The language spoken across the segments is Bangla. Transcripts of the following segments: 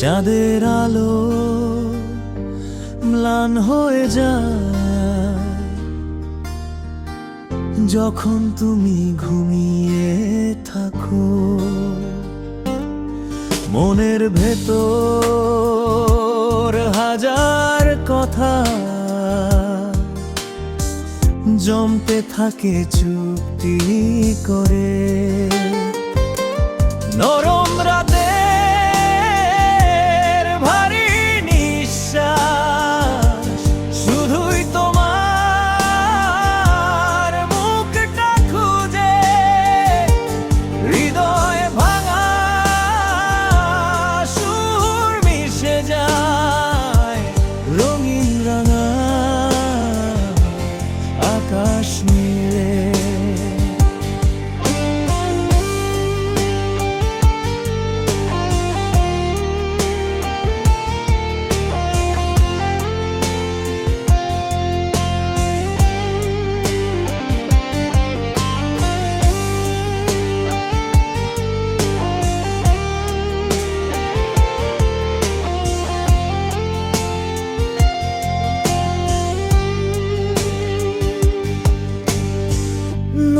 চাঁদের আলো ম্লান হয়ে যায়। যখন তুমি ঘুমিয়ে থাকো, মনের ভেতর হাজার কথা জমতে থাকে চুক্তি করে। নরম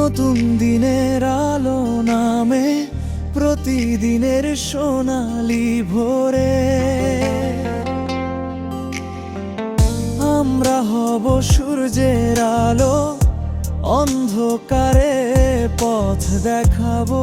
নতুন দিনের আলো নামে প্রতিদিনের সোনালি ভোরে। আমরা হব সূর্যের আলো অন্ধকারে পথ দেখাবো।